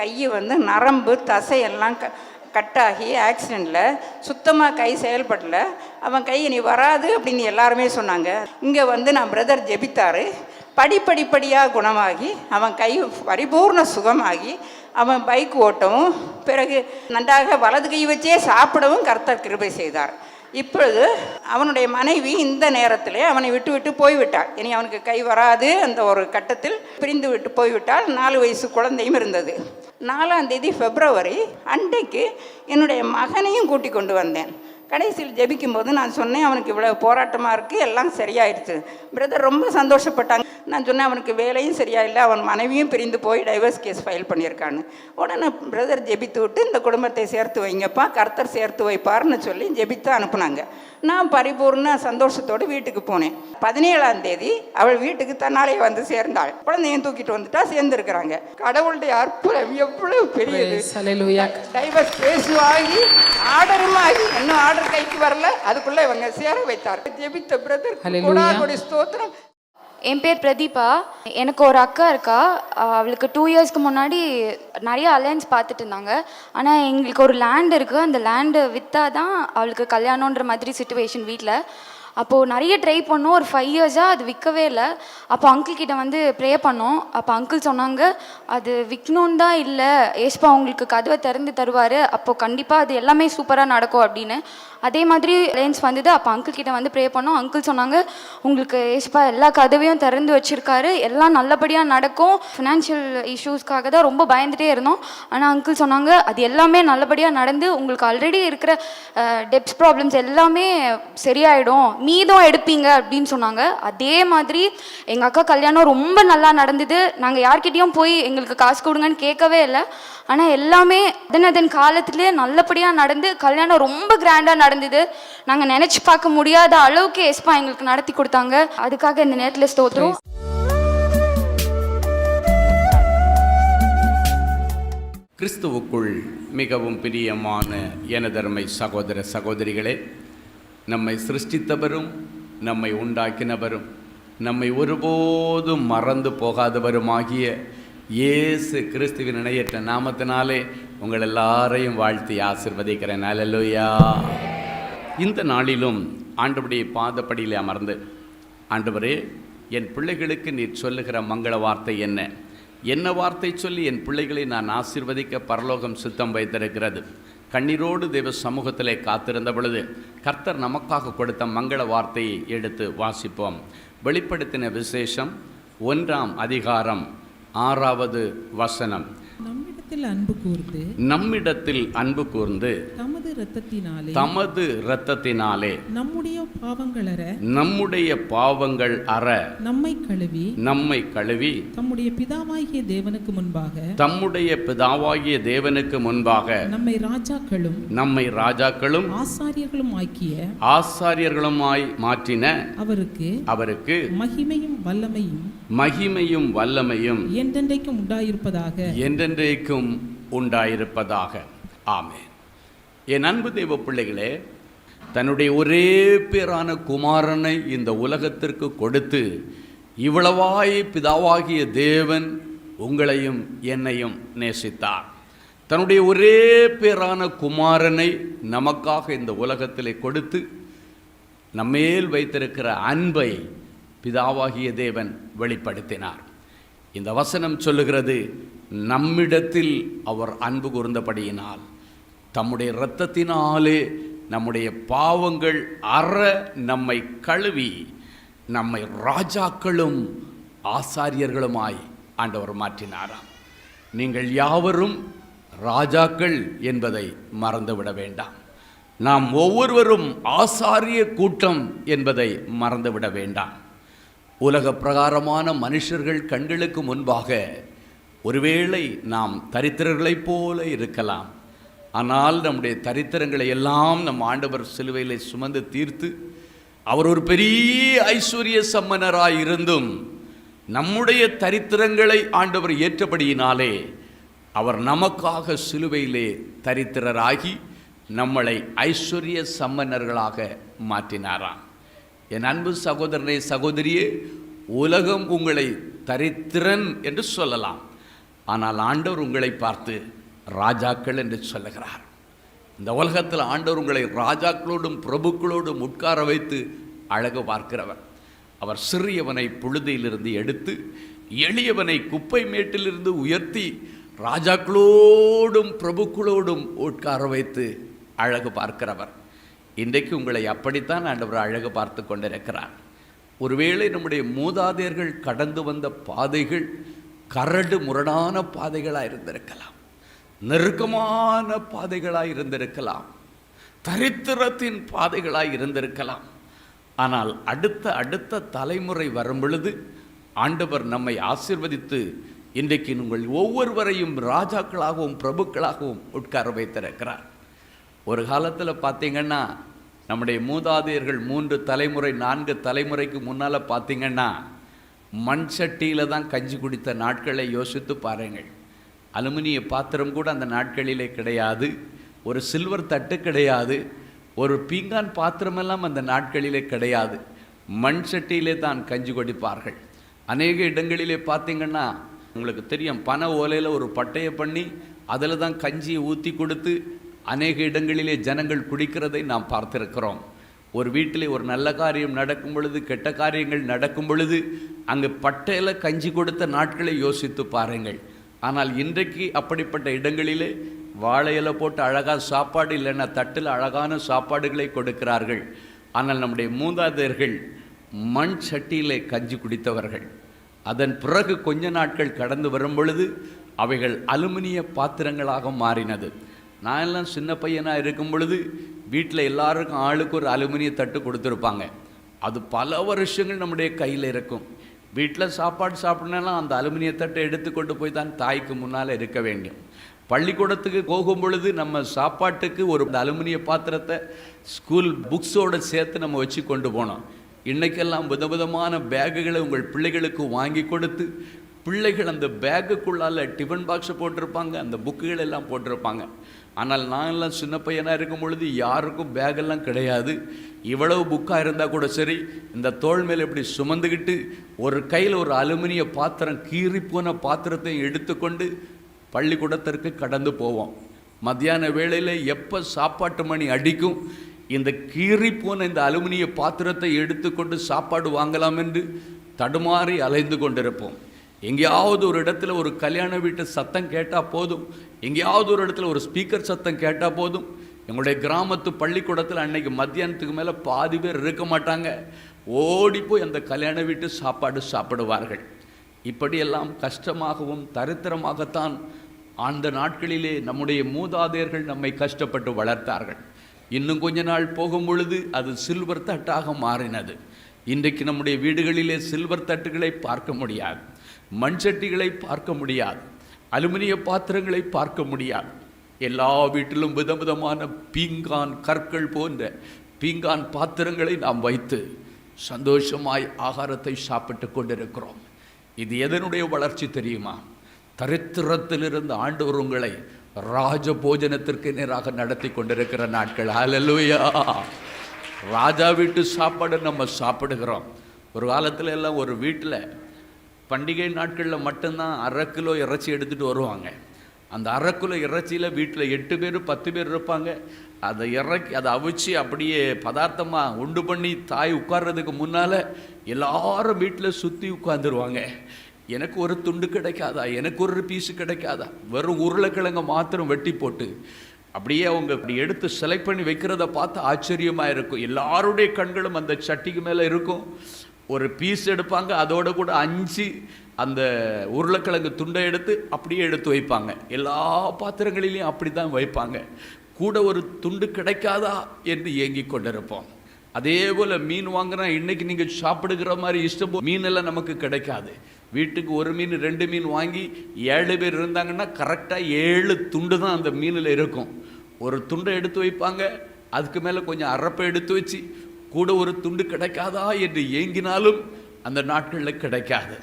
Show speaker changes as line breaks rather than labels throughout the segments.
கை வந்து நரம்பு தசையெல்லாம் க கட்டாகி ஆக்சிடெண்ட்டில் சுத்தமாக கை செயல்படல. அவன் கை நீ வராது அப்படின்னு எல்லாருமே சொன்னாங்க. இங்கே வந்து நான் பிரதர் ஜெபித்தாரு. படிப்படிப்படியாக குணமாகி அவன் கை பரிபூர்ண சுகமாகி அவன் பைக் ஓட்டவும் பிறகு நன்றாக வலது கை வச்சே சாப்பிடவும் கர்த்தர் கிருபை செய்தார். இப்பொழுது அவனுடைய மனைவி இந்த நேரத்தில் அவனை விட்டு விட்டு போய்விட்டாள். இனி அவனுக்கு கை வராது அந்த ஒரு கட்டத்தில் பிரிந்து விட்டு போய்விட்டால் நாலு வயசு குழந்தையும் இருந்தது. நாலாம் தேதி பிப்ரவரி அன்றைக்கு என்னுடைய மகனையும் கூட்டி கொண்டு வந்தேன். கடைசியில் ஜெபிக்கும் போது நான் சொன்னேன் அவனுக்கு இவ்வளோ போராட்டமாக இருக்குது எல்லாம் சரியாயிடுச்சு பிரதர் ரொம்ப சந்தோஷப்பட்டாங்க. நான் சொன்னேன் அவனுக்கு வேலையும் சரியா இல்லை அவன் மனைவியும் பிரிந்து போய் டைவர்ஸ் கேஸ் ஃபைல் பண்ணியிருக்கான்னு. உடனே பிரதர் ஜெபித்து விட்டு இந்த குடும்பத்தை சேர்த்து வைங்கப்பா கர்த்தர் சேர்த்து வைப்பார்னு சொல்லி ஜெபித்து அனுப்புனாங்க. நான் பரிபூர்ண சந்தோஷத்தோடு வீட்டுக்கு போனேன். பதினேழாம் தேதி அவள் வீட்டுக்கு தன்னாலே வந்து சேர்ந்தாள். குழந்தையும் தூக்கிட்டு வந்துட்டா சேர்ந்துருக்கிறாங்க. கடவுளுடைய அற்புதம் எவ்வளவு பெரியது. டைவர்ஸ் ஆகி ஆர்டரும் ஆகி. இன்னும் ஆர்டர் கைக்கு வரல. அதுக்குள்ள இவங்க சேர வைத்தார் ஜெபித்த பிரதர். கொடி ஸ்தோத்திரம்.
என் பேர் பிரதீபா. எனக்கு ஒரு அக்கா இருக்கா. அவளுக்கு டூ இயர்ஸ்க்கு முன்னாடி நிறைய அலையன்ஸ் பார்த்துட்டு இருந்தாங்க. ஆனால் எங்களுக்கு ஒரு லேண்ட் இருக்குது அந்த லேண்டு விற்றா தான் அவளுக்கு கல்யாணன்ற மாதிரி சுச்சுவேஷன் வீட்டில் அப்போது நிறைய ட்ரை பண்ணோம். ஒரு ஃபைவ் இயர்ஸாக அது விற்கவே இல்லை. அப்போ அங்கிள் கிட்ட வந்து ப்ரே பண்ணோம். அப்போ அங்கிள் சொன்னாங்க அது விற்கணுன்னு தான் இல்லை. ஏஸ்பா உங்களுக்கு கதவை திறந்து தருவார். அப்போது கண்டிப்பாக அது எல்லாமே சூப்பராக நடக்கும் அப்படின்னு. அதே மாதிரி லைன்ஸ் வந்தது அப்போ அங்கிள் கிட்ட வந்து ப்ரே பண்ணோம். அங்கிள் சொன்னாங்க உங்களுக்கு ஏஸ்பா எல்லா கதவையும் திறந்து வச்சிருக்காரு. எல்லாம் நல்லபடியாக நடக்கும். ஃபினான்ஷியல் இஷ்யூஸ்க்காக தான் ரொம்ப பயந்துட்டே இருந்தோம். ஆனால் அங்கிள் சொன்னாங்க அது எல்லாமே நல்லபடியாக நடந்து உங்களுக்கு ஆல்ரெடி இருக்கிற டெப்ஸ் ப்ராப்ளம்ஸ் எல்லாமே சரியாயிடும். மீதம் எடுப்பீங்க அப்படின்னு சொன்னாங்க. அதே மாதிரி எங்கள் அக்கா கல்யாணம் ரொம்ப நல்லா நடந்தது. நாங்கள் யார்கிட்டயும் போய் எங்களுக்கு காசு கொடுங்கன்னு கேட்கவே இல்லை. ஆனால் எல்லாமே அதன் அதன் காலத்திலே நல்லபடியாக நடந்து கல்யாணம் ரொம்ப கிராண்டாக நடந்தது. நாங்கள் நினச்சி பார்க்க முடியாத அளவுக்கு எஸ்பா எங்களுக்கு நடத்தி கொடுத்தாங்க. அதுக்காக இந்த நேரத்தில் ஸ்தோத்திரம்.
கிறிஸ்துவுக்குள் மிகவும் பிரியமான எனதர்மை சகோதர சகோதரிகளே நம்மை சிருஷ்டித்தவரும் நம்மை உண்டாக்கினவரும் நம்மை ஒருபோதும் மறந்து போகாதவருமாகிய இயேசு கிறிஸ்துவின் இணையற்ற நாமத்தினாலே உங்கள் எல்லாரையும் வாழ்த்தி ஆசிர்வதிக்கிறேன். அலலுயா இந்த நாளிலும் ஆண்டவருடைய பாதப்படியிலே அமர்ந்து ஆண்டவரே என் பிள்ளைகளுக்கு நீர் சொல்லுகிற மங்கள வார்த்தை என்ன? என்ன வார்த்தை சொல்லி என் பிள்ளைகளை நான் ஆசிர்வதிக்க பரலோகம் சித்தம் வைத்திருக்கிறது? கண்ணீரோடு தேவ சமூகத்திலே காத்திருந்த பொழுது கர்த்தர் நமக்காக கொடுத்த மங்கள வார்த்தையை எடுத்து வாசிப்போம். வெளிப்படுத்தின விசேஷம் ஒன்றாம் அதிகாரம் ஆறாவது வசனம்.
நம்மிடத்தில் அன்பு கூர்ந்து
நம்மிடத்தில் அன்பு கூர்ந்து
தமது இரத்தத்தினாலே
தமது இரத்தத்தினாலே
நம்முடைய பாவங்களற
நம்முடைய பாவங்கள் அற
நம்மை கழுவி
நம்மை கழுவி
தம்முடைய பிதாவாகிய தேவனுக்கு முன்பாக
தம்முடைய பிதாவாகிய தேவனுக்கு முன்பாக
நம்மை ராஜாக்களும்
நம்மை ராஜாக்களும்
ஆசாரியர்களும் ஆக்கிய
ஆசாரியர்களுமாய் மாற்றின
அவருக்கு
அவருக்கு
மகிமையும் வல்லமையும்
மகிமையும் வல்லமையும்
என்றென்றைக்கும் உண்டாயிருப்பதாக.
என்றென்றைக்கும் உண்டாயிருப்பதாக. ஆமென். என் அன்பு தெய்வ பிள்ளைகளே தன்னுடைய ஒரே பேரான குமாரனை இந்த உலகத்திற்கு கொடுத்து இவ்வளவாய் பிதாவாகிய தேவன் உங்களையும் என்னையும் நேசித்தார். தன்னுடைய ஒரே பேரான குமாரனை நமக்காக இந்த உலகத்திலே கொடுத்து நம்மேல் வைத்திருக்கிற அன்பை பிதாவாகிய தேவன் வெளிப்படுத்தினார். இந்த வசனம் சொல்லுகிறது நம்மிடத்தில் அவர் அன்பு கூர்ந்தபடியினால் தம்முடைய இரத்தத்தினாலே நம்முடைய பாவங்கள் அற நம்மை கழுவி நம்மை ராஜாக்களும் ஆசாரியர்களுமாய் ஆண்டவர் மாற்றினாராம். நீங்கள் யாவரும் ராஜாக்கள் என்பதை மறந்துவிட வேண்டாம். நாம் ஒவ்வொருவரும் ஆசாரிய கூட்டம் என்பதை மறந்துவிட வேண்டாம். உலக பிரகாரமான மனுஷர்கள் கண்களுக்கு முன்பாக ஒருவேளை நாம் தரித்திரர்களைப் போல இருக்கலாம். ஆனால் நம்முடைய தரித்திரங்களை எல்லாம் நம் ஆண்டவர் சிலுவையிலே சுமந்து தீர்த்து அவர் ஒரு பெரிய ஐஸ்வர்ய சம்மனராய் இருந்தும் நம்முடைய தரித்திரங்களை ஆண்டவர் ஏற்றபடியினாலே அவர் நமக்காக சிலுவையிலே தரித்திரராகி நம்மளை ஐஸ்வர்ய சம்மன்னர்களாக மாற்றினாராம். என் அன்பு சகோதரனே சகோதரியே உலகம் உங்களை தரித்திரன் என்று சொல்லலாம். ஆனால் ஆண்டவர் உங்களை பார்த்து ராஜாக்கள் என்று சொல்லுகிறார் இந்த உலகத்தில் ஆண்டவர் உங்களை ராஜாக்களோடும் பிரபுக்களோடும் உட்கார வைத்து அழகு பார்க்கிறவர். அவர் சிறியவனை புழுதியிலிருந்து எடுத்து எளியவனை குப்பை மேட்டிலிருந்து உயர்த்தி ராஜாக்களோடும் பிரபுக்களோடும் உட்கார வைத்து அழகு பார்க்கிறவர். இன்றைக்கு உங்களை அப்படித்தான் ஆண்டவர் அழகு பார்த்து கொண்டிருக்கிறார். ஒருவேளை நம்முடைய மூதாதையர்கள் கடந்து வந்த பாதைகள் கரடு முரடான பாதைகளாக இருந்திருக்கலாம் நெருக்கமான பாதைகளாக இருந்திருக்கலாம். தரித்திரத்தின் பாதைகளாக இருந்திருக்கலாம். ஆனால் அடுத்த அடுத்த தலைமுறை வரும் பொழுது ஆண்டவர் நம்மை ஆசிர்வதித்து இன்றைக்கு உங்கள் ஒவ்வொருவரையும் ராஜாக்களாகவும் பிரபுக்களாகவும் உட்கார வைத்திருக்கிறார். ஒரு காலத்தில் பார்த்தீங்கன்னா நம்முடைய மூதாதையர்கள் மூன்று தலைமுறை நான்கு தலைமுறைக்கு முன்னால் பார்த்தீங்கன்னா மண் சட்டியில் தான் கஞ்சி குடித்த நாட்களை யோசித்து பாருங்கள். அலுமினிய பாத்திரம் கூட அந்த நாட்களிலே கிடையாது. ஒரு சில்வர் தட்டு கிடையாது. ஒரு பீங்கான் பாத்திரமெல்லாம் அந்த நாட்களிலே கிடையாது. மண் சட்டியிலே தான் கஞ்சி கொடிப்பார்கள். அநேக இடங்களிலே பார்த்தீங்கன்னா உங்களுக்கு தெரியும் பனை ஓலையில் ஒரு பட்டையை பண்ணி அதில் தான் கஞ்சியை ஊற்றி கொடுத்து அநேக இடங்களிலே ஜனங்கள் குடிக்கிறதை நாம் பார்த்திருக்கிறோம். ஒரு வீட்டிலே ஒரு நல்ல காரியம் நடக்கும் பொழுது கெட்ட காரியங்கள் நடக்கும் பொழுது அங்கே பட்டையில் கஞ்சி கொடுத்த நாட்களை யோசித்து பாருங்கள். ஆனால் இன்றைக்கு அப்படிப்பட்ட இடங்களிலே வாழை இலை போட்டு அழகாக சாப்பாடு இல்லைன்னா தட்டில் அழகான சாப்பாடுகளை கொடுக்கிறார்கள். ஆனால் நம்முடைய மூதாதையர்கள் மண் சட்டியிலே கஞ்சி குடித்தவர்கள். அதன் பிறகு கொஞ்ச நாட்கள் கடந்து வரும் பொழுது அவைகள் அலுமினிய பாத்திரங்களாக மாறினது. நான் எல்லாம் சின்ன பையனாக இருக்கும் பொழுது வீட்டில் எல்லாருக்கும் ஆளுக்கு ஒரு அலுமினிய தட்டு கொடுத்துருப்பாங்க. அது பல வருஷங்கள் நம்முடைய கையில் இருக்கும். வீட்டில் சாப்பாடு சாப்பிடணும்னா அந்த அலுமினிய தட்டை எடுத்து கொண்டு போய் தான் தாய்க்கு முன்னால் இருக்க வேண்டும். பள்ளிக்கூடத்துக்கு போகும் பொழுது நம்ம சாப்பாட்டுக்கு ஒரு அலுமினிய பாத்திரத்தை ஸ்கூல் புக்ஸோடு சேர்த்து நம்ம வச்சு கொண்டு போனோம். இன்றைக்கெல்லாம் விதவிதமான பேக்குகளை உங்கள் பிள்ளைகளுக்கு வாங்கி கொடுத்து பிள்ளைகள் அந்த பேக்குக்குள்ளால டிஃபன் பாக்ஸை போட்டிருப்பாங்க அந்த புக்குகள் எல்லாம் போட்டிருப்பாங்க. ஆனால் நான்லாம் சின்ன பையனாக இருக்கும் பொழுது யாருக்கும் பேகெல்லாம் கிடையாது. இவ்வளவு புக்காக இருந்தால் கூட சரி இந்த தோள் மேல் இப்படி சுமந்துக்கிட்டு ஒரு கையில் ஒரு அலுமினிய பாத்திரம் கீறி போன பாத்திரத்தை எடுத்துக்கொண்டு பள்ளிக்கூடத்திற்கு கடந்து போவோம். மத்தியான வேளையில் எப்போ சாப்பாட்டு மணி அடிக்கும் இந்த கீறி போன இந்த அலுமினிய பாத்திரத்தை எடுத்துக்கொண்டு சாப்பாடு வாங்கலாம் என்று தடுமாறி அலைந்து கொண்டிருப்போம். எங்கேயாவது ஒரு இடத்துல ஒரு கல்யாண வீட்டு சத்தம் கேட்டால் போதும். எங்கேயாவது ஒரு இடத்துல ஒரு ஸ்பீக்கர் சத்தம் கேட்டால் போதும். எங்களுடைய கிராமத்து பள்ளிக்கூடத்தில் அன்னைக்கு மத்தியானத்துக்கு மேலே பாதி பேர் இருக்க மாட்டாங்க. ஓடி போய் அந்த கல்யாண வீட்டு சாப்பாடு சாப்பிடுவார்கள். இப்படியெல்லாம் கஷ்டமாகவும் தரித்திரமாகத்தான் அந்த நாட்களிலே நம்முடைய மூதாதையர்கள் நம்மை கஷ்டப்பட்டு வளர்த்தார்கள். இன்னும் கொஞ்ச நாள் போகும் பொழுது அது சில்வர் தட்டாக மாறினது. இன்றைக்கு நம்முடைய வீடுகளிலே சில்வர் தட்டுகளை பார்க்க முடியாது. மண் சட்டிகளை பார்க்க முடியாது. அலுமினிய பாத்திரங்களை பார்க்க முடியாது. எல்லா வீட்டிலும் விதவிதமான பீங்கான் கற்கள் போன்ற பீங்கான் பாத்திரங்களை நாம் வைத்து சந்தோஷமாய் ஆகாரத்தை சாப்பிட்டு கொண்டிருக்கிறோம். இது எதனுடைய வளர்ச்சி தெரியுமா? தரித்திரத்திலிருந்து ஆண்டவர் உங்களை ராஜ போஜனத்திற்கு நேராக நடத்தி கொண்டிருக்கிற நாட்கள். ஹalleluya ராஜா வீட்டு சாப்பாடு நம்ம சாப்பிடுகிறோம். ஒரு காலத்தில் எல்லாம் ஒரு வீட்டில் பண்டிகை நாட்களில் மட்டும்தான் அரை கிலோ இறைச்சி எடுத்துகிட்டு வருவாங்க. அந்த அரை கிலோ இறைச்சியில் வீட்டில் எட்டு பேர் பத்து பேர் இருப்பாங்க. அதை இறக்கி அதை அவிச்சு அப்படியே பதார்த்தமாக உண்டு பண்ணி தாய் உட்கார்றதுக்கு முன்னால் எல்லாரும் வீட்டில் சுற்றி உட்காந்துருவாங்க எனக்கு ஒரு துண்டு கிடைக்காதா? எனக்கு ஒரு பீஸு கிடைக்காதா? வெறும் உருளைக்கிழங்க மாத்திரம் வெட்டி போட்டு அப்படியே அவங்க இப்படி எடுத்து செலக்ட் பண்ணி வைக்கிறத பார்த்து ஆச்சரியமாக இருக்கும். எல்லாருடைய கண்களும் அந்த சட்டிக்கு மேலே இருக்கும். ஒரு பீஸ் எடுப்பாங்க அதோடு கூட அஞ்சு அந்த உருளைக்கிழங்கு துண்டை எடுத்து அப்படியே எடுத்து வைப்பாங்க. எல்லா பாத்திரங்களிலையும் அப்படி தான் வைப்பாங்க. கூட ஒரு துண்டு கிடைக்காதா என்று ஏங்கி கொண்டிருப்போம். அதே போல் மீன் வாங்கினா இன்றைக்கி நீங்கள் சாப்பிடுகிற மாதிரி இஷ்டம் மீனெல்லாம் நமக்கு கிடைக்காது. வீட்டுக்கு ஒரு மீன் ரெண்டு மீன் வாங்கி ஏழு பேர் இருந்தாங்கன்னா கரெக்டாக ஏழு துண்டு தான் அந்த மீனில் இருக்கும். ஒரு துண்டை எடுத்து வைப்பாங்க அதுக்கு மேலே கொஞ்சம் அரப்பை எடுத்து வச்சு கூட ஒரு துண்டு கிடைக்காதா என்று ஏங்கினாலும் அந்த நாட்களில் கிடைக்காது.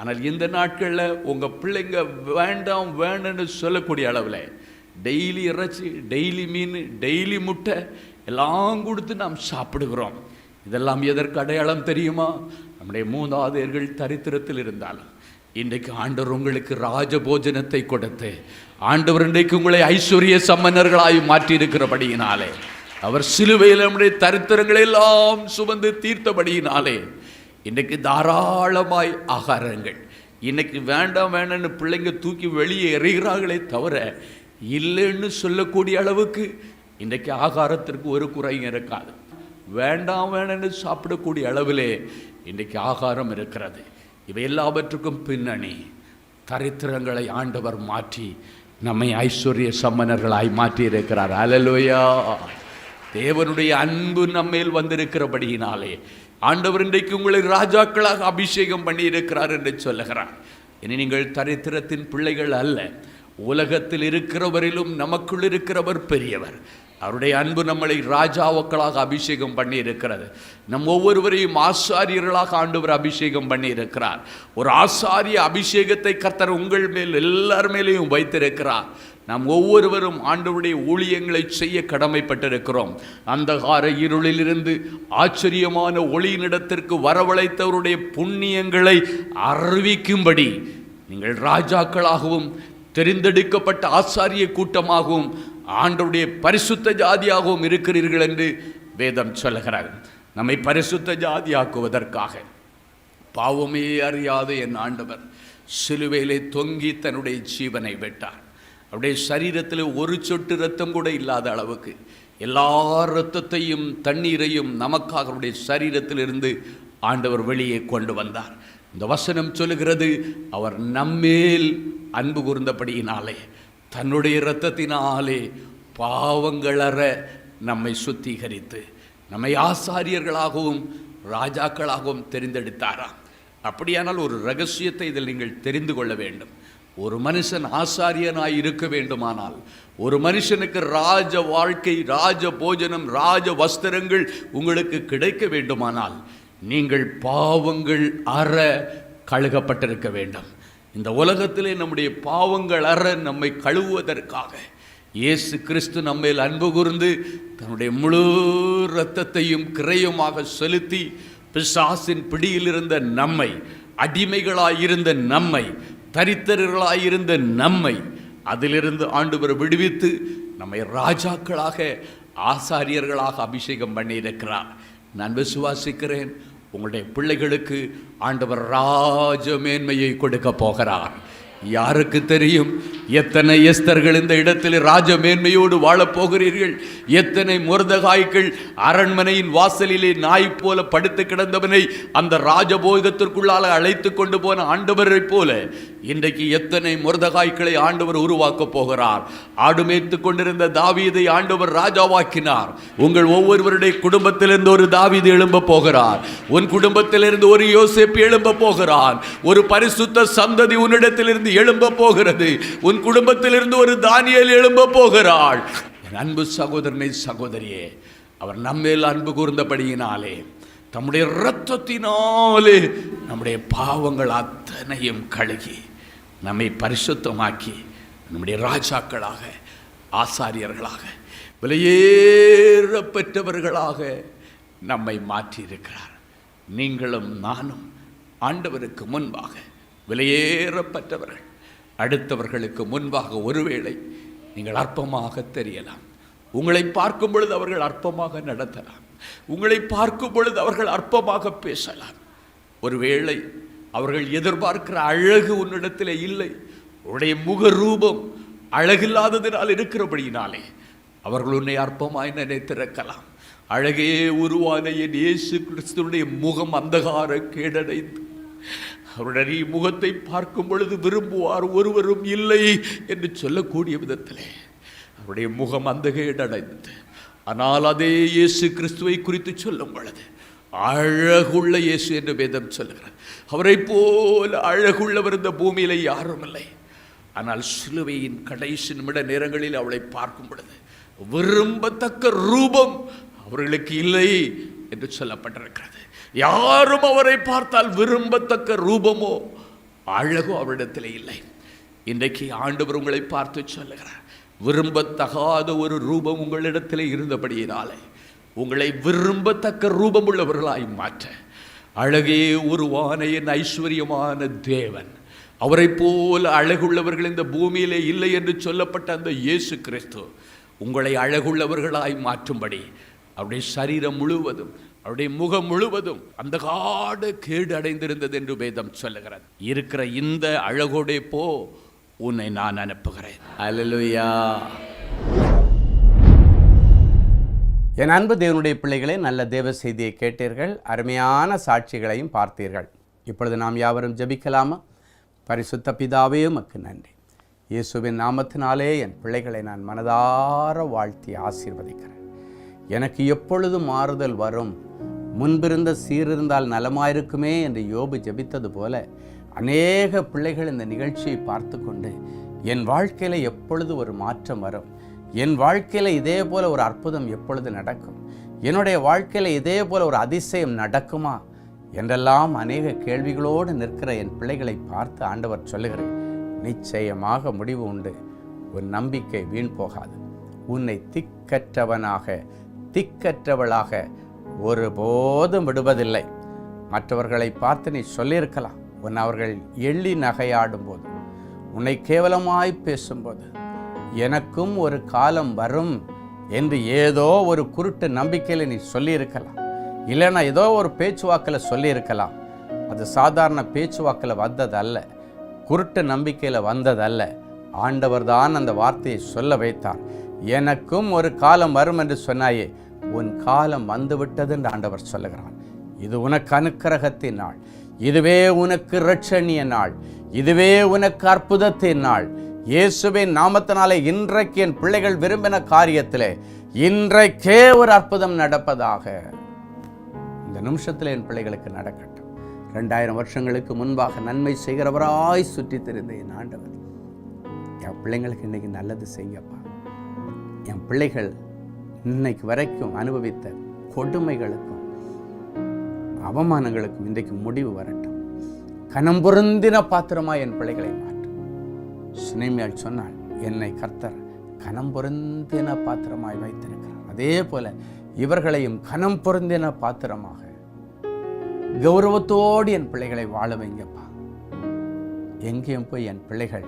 ஆனால் இந்த நாட்களில் உங்கள் பிள்ளைங்க வேண்டாம் வேணும்னு சொல்லக்கூடிய அளவில் டெய்லி இறைச்சி டெய்லி மீன் டெய்லி முட்டை எல்லாம் கொடுத்து நாம் சாப்பிடுகிறோம். இதெல்லாம் எதற்கு அடையாளம் தெரியுமா? நம்முடைய மூதாதையர்கள் தரித்திரத்தில் இருந்தாலும் இன்றைக்கு ஆண்டவர் உங்களுக்கு ராஜபோஜனத்தை கொடுத்து ஆண்டவர் இன்றைக்கு உங்களை ஐஸ்வர்ய சம்மன்னர்களாய் மாற்றி இருக்கிறபடியினாலே அவர் சிலுவையில் நம்முடைய தரித்திரங்களை எல்லாம் சுமந்து தீர்த்தபடியினாலே இன்றைக்கு தாராளமாய் ஆகாரங்கள். இன்னைக்கு வேண்டாம் வேண்டாம்னு பிள்ளைங்க தூக்கி வெளியே எறிகிறார்களே தவிர இல்லைன்னு சொல்லக்கூடிய அளவுக்கு இன்றைக்கு ஆகாரத்திற்கு ஒரு குறையும் இருக்காது. வேண்டாம் வேணும்னு சாப்பிடக்கூடிய அளவிலே இன்றைக்கு ஆகாரம் இருக்கிறது. இவை எல்லாவற்றுக்கும் பின்னணி தரித்திரங்களை ஆண்டவர் மாற்றி நம்மை ஐஸ்வர்ய சம்மனர்களாய் மாற்றி இருக்கிறார் அலலுயா தேவனுடைய அன்பு நம்மேல் வந்திருக்கிறபடியினாலே ஆண்டவர் இன்றைக்கு உங்களை ராஜாக்களாக அபிஷேகம் பண்ணி இருக்கிறார் என்று சொல்லுகிறார். இனி நீங்கள் தரித்திரத்தின் பிள்ளைகள் அல்ல உலகத்தில் இருக்கிறவரிலும் நமக்குள் இருக்கிறவர் பெரியவர். அவருடைய அன்பு நம்மளை ராஜாவுக்களாக அபிஷேகம் பண்ணி இருக்கிறது நம் ஒவ்வொருவரையும் ஆசாரியர்களாக ஆண்டவர் அபிஷேகம் பண்ணி இருக்கிறார் ஒரு ஆசாரிய அபிஷேகத்தை கர்த்தர் உங்கள் மேல் எல்லார் மேலேயும் வைத்திருக்கிறார். நாம் ஒவ்வொருவரும் ஆண்டவருடைய ஊழியங்களை செய்ய கடமைப்பட்டிருக்கிறோம். அந்தகார இருளிலிருந்து ஆச்சரியமான ஒளியினிடத்திற்கு வரவழைத்தவருடைய புண்ணியங்களை அறிவிக்கும்படி நீங்கள் ராஜாக்களாகவும் தெரிந்தெடுக்கப்பட்ட ஆசாரிய கூட்டமாகவும் ஆண்டவருடைய பரிசுத்த ஜாதியாகவும் இருக்கிறீர்கள் என்று வேதம் சொல்கிறார் நம்மை பரிசுத்த ஜாதியாக்குவதற்காக. பாவமே அறியாத என் ஆண்டவர் சிலுவையிலே தொங்கி தன்னுடைய ஜீவனை விட்டார். அவருடைய சரீரத்தில் ஒரு சொட்டு ரத்தம் கூட இல்லாத அளவுக்கு எல்லா இரத்தத்தையும் தண்ணீரையும் நமக்காக அவருடைய சரீரத்திலிருந்து ஆண்டவர் வெளியே கொண்டு வந்தார். இந்த வசனம் சொல்லுகிறது அவர் நம்மேல் அன்பு கூர்ந்தபடியினாலே தன்னுடைய இரத்தத்தினாலே பாவங்களற நம்மை சுத்திகரித்து நம்மை ஆசாரியர்களாகவும் ராஜாக்களாகவும் தெரிந்தெடுத்தாராம். அப்படியானால் ஒரு ரகசியத்தை இதில் நீங்கள் தெரிந்து கொள்ள வேண்டும். ஒரு மனுஷன் ஆசாரியனாய் இருக்க வேண்டுமானால் ஒரு மனுஷனுக்கு ராஜ வாழ்க்கை ராஜ போஜனம் ராஜ வஸ்திரங்கள் உங்களுக்கு கிடைக்க வேண்டுமானால் நீங்கள் பாவங்கள் அற கழுகப்பட்டிருக்க வேண்டும். இந்த உலகத்திலே நம்முடைய பாவங்கள் அற நம்மை கழுவுவதற்காக இயேசு கிறிஸ்து நம்மேல் அன்பு கூர்ந்து தன்னுடைய முழு இரத்தத்தையும் கிரையுமாக செலுத்தி பிசாசின் பிடியில் இருந்த நம்மை அடிமைகளாயிருந்த நம்மை தரித்திரர்களாயிருந்த நம்மை அதிலிருந்து ஆண்டவர் விடுவித்து நம்மை ராஜாக்களாக ஆசாரியர்களாக அபிஷேகம் பண்ணியிருக்கிறார். நான் விசுவாசிக்கிறேன் உங்களுடைய பிள்ளைகளுக்கு ஆண்டவர் ராஜமேன்மையை கொடுக்க போகிறார். யாருக்கு தெரியும் எத்தனை எஸ்தர்கள் இந்த இடத்தில் ராஜ மேன்மையோடு வாழப் போகிறீர்கள்? எத்தனை முருதகாய்கள் அரண்மனையின் வாசலிலே நாய் போல படுத்து கிடந்தவனை அந்த ராஜபோகத்திற்குள்ளால் அழைத்து கொண்டு போன ஆண்டவரை போல இன்றைக்கு எத்தனை முருதகாய்களை ஆண்டவர் உருவாக்கப் போகிறார்? ஆடு மேய்த்து கொண்டிருந்த தாவீதை ஆண்டவர் ராஜாவாக்கினார். உங்கள் ஒவ்வொருவருடைய குடும்பத்திலிருந்து ஒரு தாவீது எழும்ப போகிறார். உன் குடும்பத்திலிருந்து ஒரு யோசிப்பு எழும்ப போகிறான் ஒரு பரிசுத்த சந்ததி உன்னிடத்திலிருந்து எழும்ப போகிறது. உன் குடும்பத்திலிருந்து ஒரு தானியல் எழும்ப போகிறாள். என் அன்பு சகோதரனை சகோதரியே அவர் நம்மேல் அன்பு கூர்ந்தபடியினாலே தம்முடைய இரத்தத்தினாலே நம்முடைய பாவங்கள் அத்தனையும் கழுகி நம்மை பரிசுத்தமாக்கி நம்முடைய ராஜாக்களாக ஆசாரியர்களாக விலையேற பெற்றவர்களாக நம்மை மாற்றியிருக்கிறார். நீங்களும் நானும் ஆண்டவருக்கு முன்பாக விலையேறப்பட்டவர்கள் அடுத்தவர்களுக்கு முன்பாக ஒருவேளை நீங்கள் அற்பமாக தெரியலாம். உங்களை பார்க்கும் பொழுது அவர்கள் அற்பமாக நடத்தலாம். உங்களை பார்க்கும் பொழுது அவர்கள் அற்பமாக பேசலாம். ஒருவேளை அவர்கள் எதிர்பார்க்கிற அழகு உன்னிடத்தில் இல்லை. உன்னுடைய முக ரூபம் அழகில்லாததினால் இருக்கிறபடியினாலே அவர்கள் உன்னை அற்பமாய் நினைத்திருக்கலாம். அழகே உருவான என் இயேசு கிறிஸ்துவனுடைய முகம் அந்தகார கேடடைந்து அவருடைய முகத்தை பார்க்கும் பொழுது விரும்புவார் ஒருவரும் இல்லை என்று சொல்லக்கூடிய விதத்திலே அவருடைய முகம் அந்த கேடடைந்தது ஆனால் அதே இயேசு கிறிஸ்துவை குறித்து சொல்லும் பொழுது அழகுள்ள இயேசு என்று வேதம் சொல்லுகிறார் அவரை போல அழகுள்ளவர் இந்த பூமியில் யாரும் இல்லை. ஆனால் சிலுவையின் கடைசி நிமிட நேரங்களில் அவளை பார்க்கும் பொழுது விரும்பத்தக்க ரூபம் அவர்களுக்கு இல்லை என்று சொல்லப்பட்டிருக்கிறது. யாரும் அவரை பார்த்தால் விரும்பத்தக்க ரூபமோ அழகோ அவரிடத்தில் இல்லை. இன்றைக்கு ஆண்டவர் உங்களை பார்த்து சொல்லுகிறார். விரும்பத்தகாத ஒரு ரூபம் உங்களிடத்தில் இருந்தபடியினாலே உங்களை விரும்பத்தக்க ரூபம் உள்ளவர்களாய் மாற்ற. அழகே உருவான என் ஐஸ்வர்யமான தேவன்.
அவரைப் போல அழகுள்ளவர்கள் இந்த பூமியிலே இல்லை என்று சொல்லப்பட்ட அந்த இயேசு கிறிஸ்து உங்களை அழகுள்ளவர்களாய் மாற்றும்படி அவருடைய சரீரம் முழுவதும் அவருடைய முகம் முழுவதும் அந்த காடு கேடு அடைந்திருந்தது என்று வேதம் சொல்லுகிறது. இருக்கிற இந்த அழகோடே போ உன்னை நான் அனுப்புகிறேன். அலலுயா
என் அன்பு தேவனுடைய பிள்ளைகளே நல்ல தேவ செய்தியை கேட்டீர்கள். அருமையான சாட்சிகளையும் பார்த்தீர்கள். இப்பொழுது நாம் யாவரும் ஜெபிக்கலாமா? பரிசுத்த பிதாவே உமக்கு நன்றி. இயேசுவின் நாமத்தினாலே என் பிள்ளைகளை நான் மனதார வாழ்த்தி ஆசீர்வதிக்கிறேன். எனக்கு எப்பொழுது மாறுதல் வரும்? முன்பிருந்த சீரிருந்தால் நலமாயிருக்குமே என்று யோபு ஜபித்தது போல அநேக பிள்ளைகள் இந்த நிகழ்ச்சியை பார்த்து கொண்டு என் வாழ்க்கையில் எப்பொழுது ஒரு மாற்றம் வரும்? என் வாழ்க்கையில் இதே போல் ஒரு அற்புதம் எப்பொழுது நடக்கும்? என்னுடைய வாழ்க்கையில் இதே போல் ஒரு அதிசயம் நடக்குமா? என்றெல்லாம் அநேக கேள்விகளோடு நிற்கிற என் பிள்ளைகளை பார்த்து ஆண்டவர் சொல்லுகிறேன் நிச்சயமாக முடிவு உண்டு. உன் நம்பிக்கை வீண் போகாது. உன்னை திக்கற்றவனாக திக்கற்றவளாக ஒருபோதும் விடுவதில்லை. மற்றவர்களை பார்த்து நீ சொல்லியிருக்கலாம் உன் அவர்கள் எள்ளி நகையாடும் போது உன்னை கேவலமாய் பேசும்போது எனக்கும் ஒரு காலம் வரும் என்று ஏதோ ஒரு குருட்டு நம்பிக்கையில் நீ சொல்லியிருக்கலாம். இல்லைன்னா ஏதோ ஒரு பேச்சுவாக்கில் சொல்லியிருக்கலாம். அது சாதாரண பேச்சுவாக்கில் வந்ததல்ல. குருட்டு நம்பிக்கையில் வந்ததல்ல. ஆண்டவர் தான் அந்த வார்த்தையை சொல்ல வைத்தார். எனக்கும் ஒரு காலம் வரும் என்று சொன்னாயே உன் காலம் வந்துவிட்டது என்று ஆண்டவர் சொல்லுகிறான் இது உனக்கு அனுக்கிரகத்தின் நாள். இதுவே உனக்கு ரட்சணிய நாள். இதுவே உனக்கு அற்புதத்தின் நாள். இயேசுவின் நாமத்தினாலே இன்றைக்கு என் பிள்ளைகள் விரும்பின காரியத்திலே இன்றைக்கே ஒரு அற்புதம் நடப்பதாக. இந்த நிமிஷத்தில் என் பிள்ளைகளுக்கு நடக்கட்டும். ரெண்டாயிரம் வருஷங்களுக்கு முன்பாக நன்மை செய்கிறவராய் சுற்றித் தெரிந்த என் ஆண்டவர். என் பிள்ளைங்களுக்கு இன்னைக்கு நல்லது செய்யப்பா. என் பிள்ளைகள் இன்னைக்கு வரைக்கும் அனுபவித்த கொடுமைகளுக்கும் அவமானங்களுக்கும் இன்றைக்கு முடிவு வரட்டும். கனம் பொருந்தின பாத்திரமா என் பிள்ளைகளை மாற்றும் சுனைமியால் சொன்னால் என்னை கர்த்தர் கனம் பொருந்தின பாத்திரமாய் வைத்திருக்கிறார். அதே போல இவர்களையும் கனம் பொருந்தின பாத்திரமாக கௌரவத்தோடு என் பிள்ளைகளை வாழ வைங்கப்பா. எங்கேயும் போய் என் பிள்ளைகள்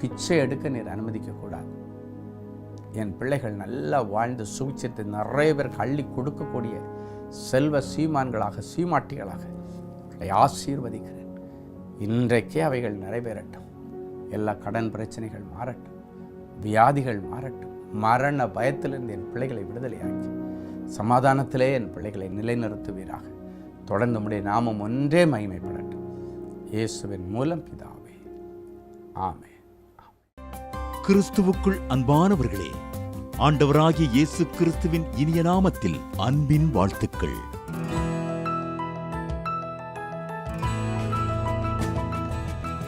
பிச்சை எடுக்க நீர் அனுமதிக்க கூடாது என் பிள்ளைகள் நல்லா வாழ்ந்து சுவிச்சத்தை நிறைய பேருக்கு அள்ளி கொடுக்கக்கூடிய செல்வ சீமான்களாக சீமாட்டிகளாக அவர்களை ஆசீர்வதிக்கிறேன். இன்றைக்கே அவைகள் நிறைவேறட்டும். எல்லா கடன் பிரச்சனைகள் மாறட்டும். வியாதிகள் மாறட்டும். மரண பயத்திலிருந்து என் பிள்ளைகளை விடுதலையாக்கி சமாதானத்திலே என் பிள்ளைகளை நிலைநிறுத்துவீராக. தொடர்ந்து முடிய நாமம் ஒன்றே மகிமைப்படட்டும். இயேசுவின் மூலம் பிதாவே. ஆமே
கிறிஸ்துவுக்குள் அன்பானவர்களே ஆண்டவராகிய இயேசு கிறிஸ்துவின் இனிய நாமத்தில் அன்பின் வாழ்த்துக்கள்.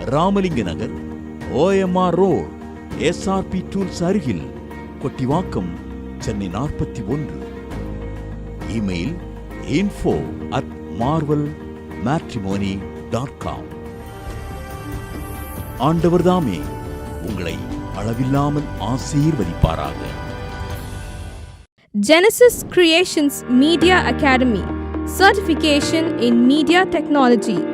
Ramalinga Nagar OMR road SRP tools அருகில் கொட்டிவாக்கம் சென்னை நாற்பத்தி ஒன்று. Email info at Marvel matrimony dot com ஆண்டவர் தாமே உங்களை அளவில்லாமல் ஆசீர்வதிப்பாராக.
Genesis creations media academy Certification in media technology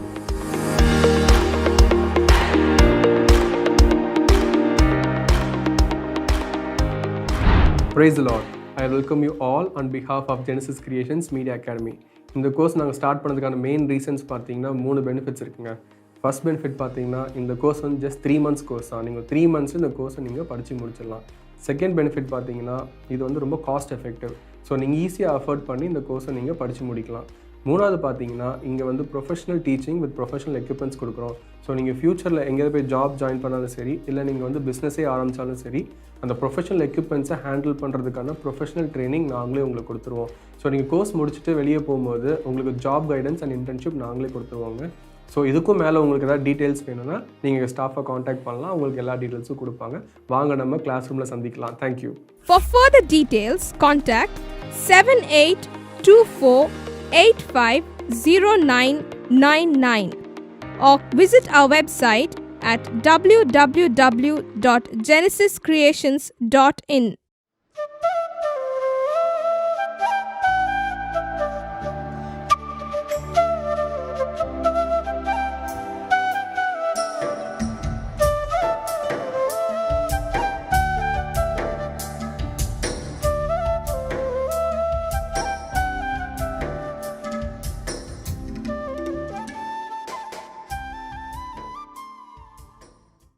Praise Lord I welcome you all on behalf of Genesis creations media academy இந்த course நாங்கள் ஸ்டார்ட் பண்ணதுக்கான மெயின் ரீசன்ஸ் பார்த்தீங்கன்னா மூணு பெனிஃபிட்ஸ் இருக்குங்க. ஃபர்ஸ்ட் பெனிஃபிட் பார்த்தீங்கன்னா இந்த கோர்ஸ் வந்து ஜஸ்ட் த்ரீ மந்த்ஸ் கோர்ஸ் தான் நீங்கள் த்ரீ மந்த்ஸ் இந்த கோர்ஸை நீங்கள் படித்து முடிச்சிடலாம். செகண்ட் பெனிஃபிட் பார்த்தீங்கன்னா இது வந்து ரொம்ப காஸ்ட் எஃபெக்டிவ் ஸோ நீங்கள் ஈஸியாக அஃபோர்ட் பண்ணி இந்த கோர்ஸை நீங்கள் படித்து முடிக்கலாம். மூணாவது பார்த்தீங்கன்னா இங்கே வந்து professional teaching with professional equipments கொடுக்குறோம். ஸோ நீங்கள் ஃப்யூச்சரில் எங்கேயாவது போய் ஜாப் ஜாயின் பண்ணாலும் சரி இல்லை நீங்கள் வந்து பிஸ்னஸே ஆரம்பித்தாலும் சரி அந்த ப்ரொஃபஷனல் எக்யூப்மெண்ட்ஸை ஹேண்டில் பண்ணுறதுக்கான ப்ரொஃபஷனல் ட்ரைனிங் நாங்களே உங்களுக்கு கொடுத்துருவோம். ஸோ நீங்கள் கோர்ஸ் முடிச்சுட்டு வெளியே போகும்போது உங்களுக்கு ஜாப் கைடன்ஸ் அண்ட் இன்டர்ன்ஷிப் நாங்களே கொடுத்துருவோங்க. ஸோ இதுக்கும் மேலே உங்களுக்கு ஏதாவது டீட்டெயில்ஸ் வேணும்னா நீங்கள் ஸ்டாஃபை காண்டாக்ட் பண்ணலாம். உங்களுக்கு எல்லா டீட்டெயில்ஸும் கொடுப்பாங்க. வாங்க நம்ம கிளாஸ் ரூமில் சந்திக்கலாம். Thank you
seven eight two four 7824850999 or visit our website at www.genesiscreations.in.